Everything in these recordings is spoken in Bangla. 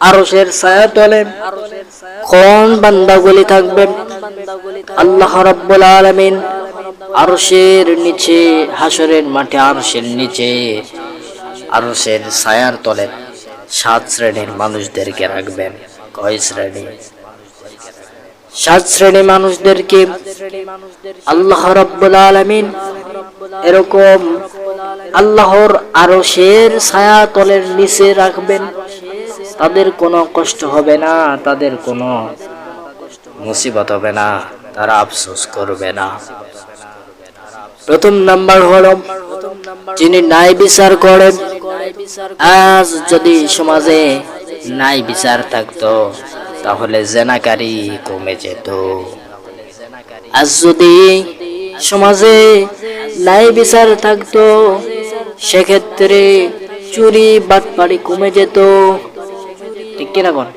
আরশের ছায়া তলে কোন বান্দাগুলি থাকবে? আল্লাহ রাব্বুল আলামিন আরশের নিচে, হাসরের মাঠে, আরশের নিচে, আরশের ছায়ার তলে সাত শ্রেণির মানুষদেরকে রাখবেন। কয় শ্রেণি? সাত শ্রেণি মানুষদেরকে আল্লাহ রাব্বুল আলামিন এরকম আল্লাহর আরশের ছায়া তলের নিচে রাখবেন। তাদের কোনো কষ্ট হবে না, তাদের কোনো মুসিবত হবে না, তারা আফসোস করবে না। প্রথম নাম্বার হলো, যিনি ন্যায় বিচার করেন, আজ যদি সমাজে ন্যায় বিচার থাকতো, তাহলে জেনাকারী কমে যেত। আজ যদি সমাজে ন্যায় বিচার থাকতো, সেক্ষেত্রে চুরি, বাটপাড়ি কমে যেত। ঠিক কিনা কোন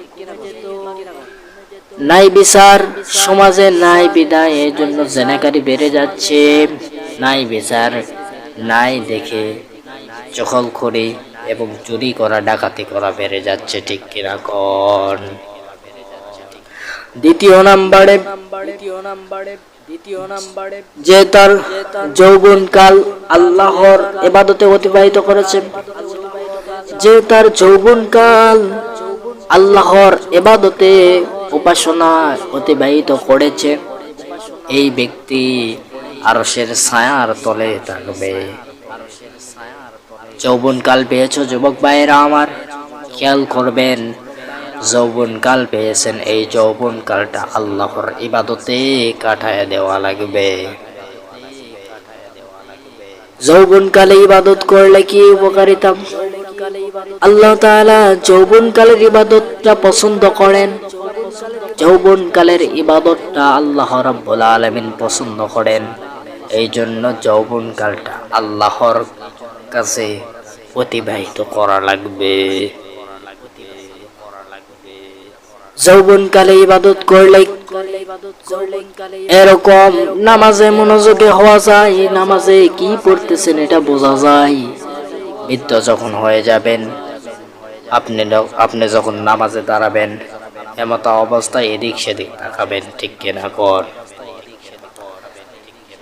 নাই বিচার সমাজে নাই বিদায়, এই জন্য জেনাকারি বেড়ে যাচ্ছে। নাই বিচার নাই দেখে চখল খড়ি এবং চুরি করা, ডাকাতি করা বেড়ে যাচ্ছে, ঠিক কিনা কন? দ্বিতীয় নাম্বারে দ্বিতীয় নাম্বারে দ্বিতীয় নাম্বারে যে তার যৌবন কাল আল্লাহর এবাদতে অতিবাহিত করেছে। যে তার যৌবন কাল আল্লাহর এবাদতে উপাসনা অতিবাহিত করেছে। এই ব্যক্তি আরশের ছায়ার তলে থাকবে। যৌবন কাল পেয়েছ যুবক ভাইয়েরা আমার, খেয়াল করবেন যৌবন কাল পেয়েছেন, এই যৌবন কালটা আল্লাহর ইবাদতে কাটায় দেওয়া লাগবে। যৌবন কালে ইবাদত করলে কি উপকারিতা? আল্লাহ যৌবন কালের ইবাদতটা পছন্দ করেন। যৌবন কালের ইবাদতটা আল্লাহ রাব্বুল আলামিন পছন্দ করেন। এই জন্য যৌবন কালটা আল্লাহর কাছে অতিবাহিত করা লাগবে। যৌবন কালে ইবাদত করলে এরকম নামাজে মনোযোগে হওয়া যায়, নামাজে কি পড়তেছেন এটা বোঝা যায়। বৃদ্ধ যখন হয়ে যাবেন, আপনি আপনি যখন নামাজে দাঁড়াবেন, এমত অবস্থায় এদিক সেদিক তাকাবেন, ঠিক কিনা কর?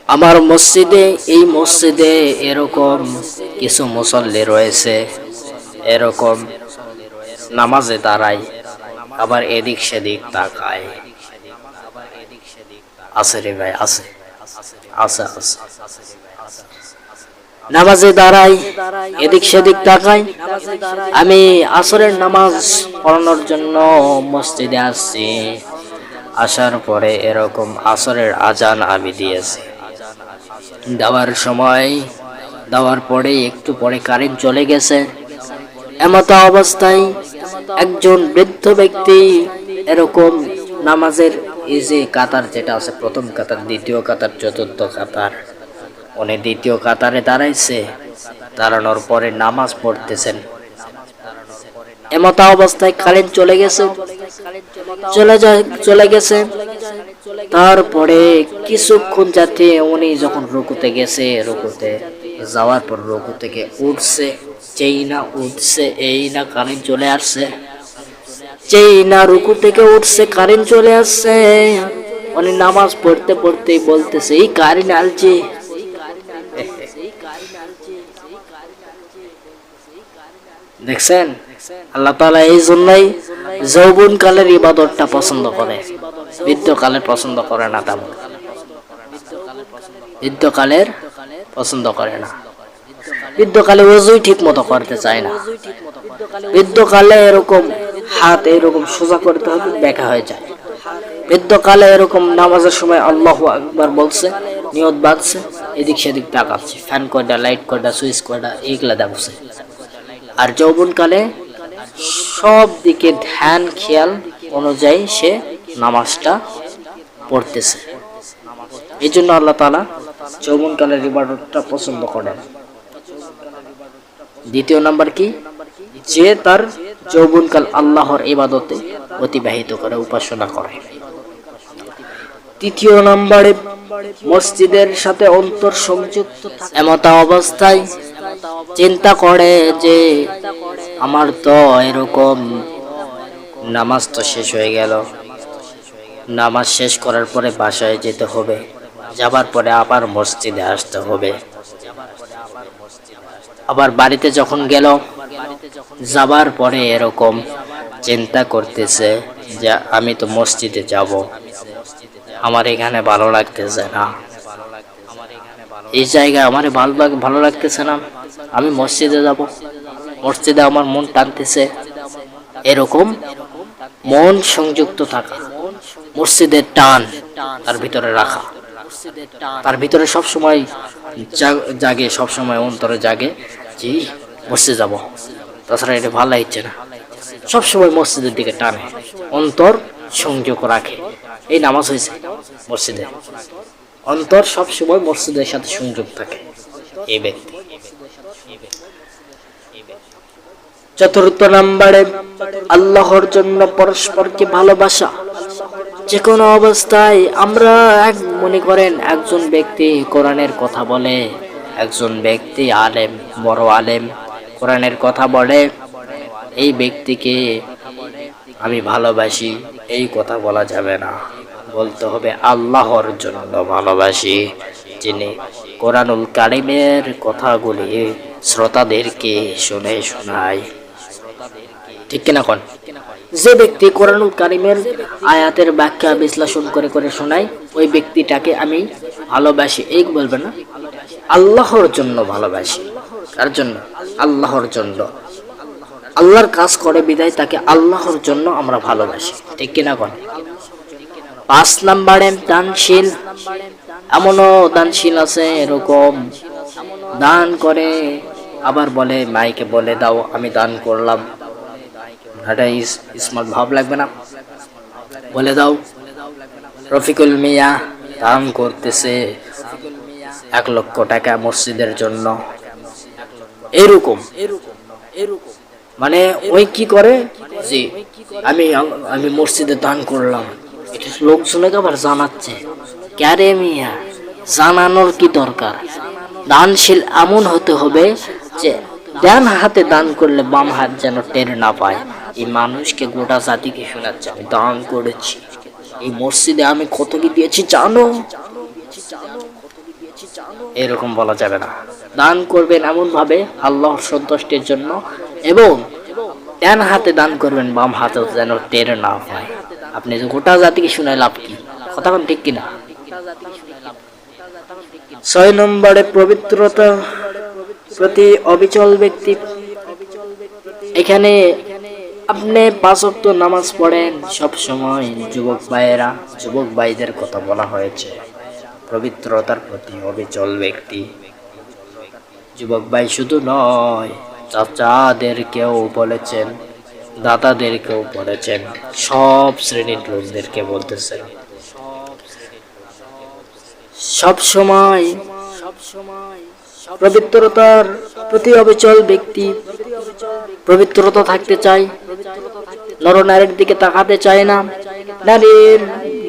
আমার মসজিদে, এই মসজিদে এরকম কিছু মুসল্লি রয়েছে, এরকম নামাজে দাঁড়ায়, আবার এদিক সেদিক তাকায়। আছে রে ভাই, আছে। আছে আছে। নামাজে দাঁড়াই এদিক সেদিক তাকাই। আমি আসরের নামাজ পড়ানোর জন্য মসজিদে আসছি। আসার পরে এরকম আসরের আজান আমি দিয়েছি। দেওয়ার সময় দেওয়ার পরে একটু পরে কারেন্ট চলে গেছে। এমত অবস্থায় একজন বৃদ্ধ ব্যক্তি এরকম নামাজের এই যে কাতার যেটা আছে প্রথম কাতার দ্বিতীয় কাতার চতুর্থ কাতার উনি দ্বিতীয় কাতারে দাঁড়াইছে, দাঁড়ানোর পরে নামাজ পড়তেছেন। এমতা অবস্থায় কারেন্ট চলে গেছে, চলে যায়, চলে গেছে। তারপরে কিছুক্ষণ যাতে উনি যখন রুকুতে গেছে, রুকুতে যাওয়ার পর রুকু থেকে উঠছে, যেই না উঠছে, এই না কারেন্ট চলে আসছে। যেই না রুকু থেকে উঠছে কারেন্ট চলে আসছে। উনি নামাজ পড়তে পড়তেই বলতেছে, এই কারেন্ট আলছে দেখছেন? আল্লাহ তাআলা এই জন্যই যৌবন কালের ইবাদতটা পছন্দ করে। বৃদ্ধ কালের পছন্দ করে না তেমন। বৃদ্ধ কালের পছন্দ করে না। বৃদ্ধকালে ওজুই ঠিক মতো করতে চায় না। বৃদ্ধকালে এরকম হাত এরকম সোজা করতে হবে বেঁকা হয়ে যায়। বৃদ্ধকালে এরকম নামাজের সময় আল্লাহ আকবার বলছে, নিয়ত বাঁধছে, এদিক সেদিক তাকাচ্ছে, ফ্যান কয়টা লাইট কয়টা সুইচ কয়টা এইগুলা দেখছে। আর যৌবনকালে সব দিকে ধ্যান, খেয়াল অনুযায়ী সে নামাজটা পড়তেছে। এই জন্য আল্লাহ তালা যৌবনকালের ইবাদতটা পছন্দ করেন। দ্বিতীয় নাম্বার কি? যে তার যৌবনকাল আল্লাহর ইবাদতে অতিবাহিত করে, উপাসনা করে। তৃতীয় নম্বরে মসজিদের সাথে অন্তর সংযুক্ত এমতা অবস্থায় চিন্তা করে যে আমার তো এরকম নামাজ তো শেষ হয়ে গেল। নামাজ শেষ করার পরে বাসায় যেতে হবে। যাবার পরে আবার মসজিদে আসতে হবে। আবার বাড়িতে যখন গেল যাবার পরে এরকম চিন্তা করতেছে যে আমি তো মসজিদে যাব। আমার এখানে ভালো লাগতেছে না। এই জায়গায় আমার ভালো ভালো লাগতেছে না। আমি মসজিদে যাব। মসজিদে আমার মন টানতেছে। এরকম মন সংযুক্ত থাকা মসজিদের টান তার ভিতরে রাখা। তার ভিতরে সব সময় জাগে সব সময় অন্তরে জাগে জি মসজিদে যাব। তাছাড়া এটা ভালো লাগছে না। সব সময় মসজিদের দিকে টানে, অন্তর সংযোগ রাখে। এই নামাজ হয়েছে মসজিদে। অন্তর সব সময় মসজিদের সাথে সংযোগ থাকে। এই ব্যক্তি। চতুর্থ নাম্বারে, আল্লাহর জন্য পরস্পরকে ভালোবাসা। যে কোনো অবস্থায় আমরা এক, মনে করেন একজন ব্যক্তি কোরআনের কথা বলে, একজন ব্যক্তি আলেম, বড় আলেম, কোরআনের কথা বলে, এই ব্যক্তিকে আমি ভালোবাসি, এই কথা বলা যাবে না। বলতে হবে আল্লাহর জন্য ভালোবাসি, যিনি কোরআনুল কারিমের কথাগুলি শ্রোতাদেরকে শুনে শোনায়। ঠিক কিনা কোন? যে ব্যক্তি কোরআনুল কারিমের আয়াতের ব্যাখ্যা বিশ্লেষণ করে করে শোনায়, ওই ব্যক্তিটাকে আমি ভালোবাসি। এই বলবে না? আল্লাহর জন্য ভালোবাসি। কার জন্য? আল্লাহর জন্য। আল্লাহর কাজ করে বিদায়, তাকে আল্লাহর জন্য আমরা ভালোবাসি। ঠিক কিনা কোন? পাঁচ নাম্বারে দানশীল। এমনও দানশীল আছে, এরকম দান করে আবার বলে, মাইকে বলে দাও, আমি দান করলাম। এটা স্মার্ট ভাব লাগবে না। বলে দাও, রফিকুল মিয়া দান করতেছে এক লক্ষ টাকা মসজিদের জন্য। এরকম। মানে ওই কি করে? যে আমি আমি মসজিদে দান করলাম। এটা লোকজনকে আবার জানাচ্ছে, ক্যারে মিয়া, জানানোর কি দরকার? দানশীল এমন হতে হবে যে ডান হাতে দান করলে বাম হাত যেন টের না পায়। এই মানুষকে গোটা জাতিকে শোনাচ্ছে, আমি দান করেছি। এই মসজিদে আমি কত কি দিয়েছি জানো? এরকম বলা যাবে না। দান করবেন এমন ভাবে আল্লাহর সন্তুষ্টির জন্য এবং ডান হাতে দান করবেন, বাম হাতে যেন টের না হয় আপনি যে গোটা জাতিকে শুনে লাভ কি? কথা কোন ঠিক কিনা? ছয় নম্বরে পবিত্রতা প্রতি অবিচল ব্যক্তি। এখানে আপনি পাঁচ ওয়াক্ত নামাজ পড়েন, সব সময় যুবক ভাইয়েরা, যুবক ভাইদের কথা বলা হয়েছে। পবিত্রতার প্রতি অবিচল ব্যক্তি। যুবক ভাই শুধু নয়, চাচাদেরকেও বলেছেন, দাদাদেরকেও বলেছেন, সব শ্রেণির লোকদেরকে বলতেছেন। সব সময় সব সময় পবিত্রতার প্রতি অবিচল ব্যক্তি, পবিত্রতা থাকতে চায়। নরনারীর দিকে তাকাতে চায় না। নারীর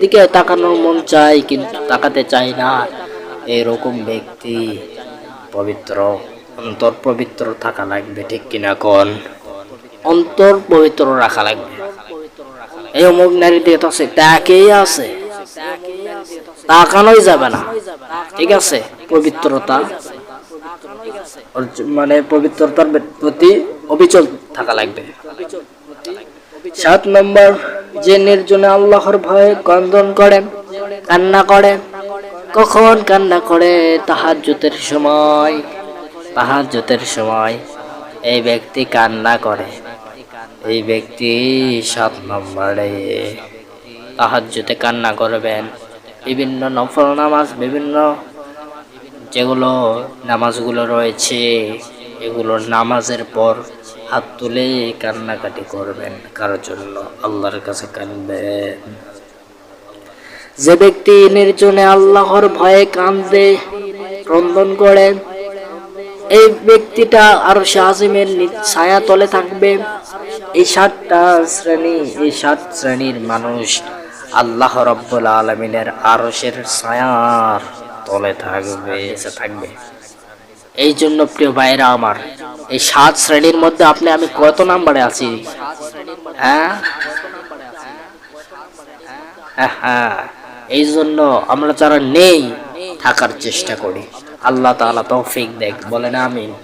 দিকে তাকানোর মন চায়, কিন্তু তাকাতে চায় না। এরকম ব্যক্তি পবিত্র, অন্তর পবিত্র থাকা লাগবে, ঠিক কিনা কোন? অন্তর পবিত্র রাখা লাগবে। এই অমুক নারীর দিকে তো আছে তাকেই আছে। তাকানোই যাবে না। ঠিক আছে, পবিত্রতা। মানে পবিত্রতার প্রতি অবিচল থাকা লাগবে। সাত নম্বর, যে নির্জনে আল্লাহর ভয়ে কন্দন করে, কান্না করে, কখন কান্না করে? তাহার জুতের সময় তাহার জুতের সময় এই ব্যক্তি কান্না করে। এই ব্যক্তি সাত নম্বরে তাহার জুতে কান্না করবেন। বিভিন্ন নফল নামাজ, বিভিন্ন যেগুলো নামাজগুলো রয়েছে, এগুলো নামাজের পর হাত তুলে কান্নাকাটি করবেন, কারোর জন্য আল্লাহর কাছে কানবেন যে ব্যক্তি নির্জনে আল্লাহর ভয়ে কান্দে, ক্রন্দন করে, এই ব্যক্তিটা আরও শাহিমের ছায়া তলে থাকবে। এই সাতটা শ্রেণি, এই সাত শ্রেণির মানুষ আল্লাহ রব্বুল আলমিনের আরসের ছায়ার তলে থাকবে থাকবে। এই জন্য প্রিয় ভাইরা আমার এই সাত শ্রেণির মধ্যে আপনি, আমি কত নাম্বারে আছি? হ্যাঁ? হ্যাঁ হ্যাঁ। এই জন্য আমরা যারা নেই, থাকার চেষ্টা করি। আল্লাহ তাআলা তৌফিক দেখ, বলেন আমিন।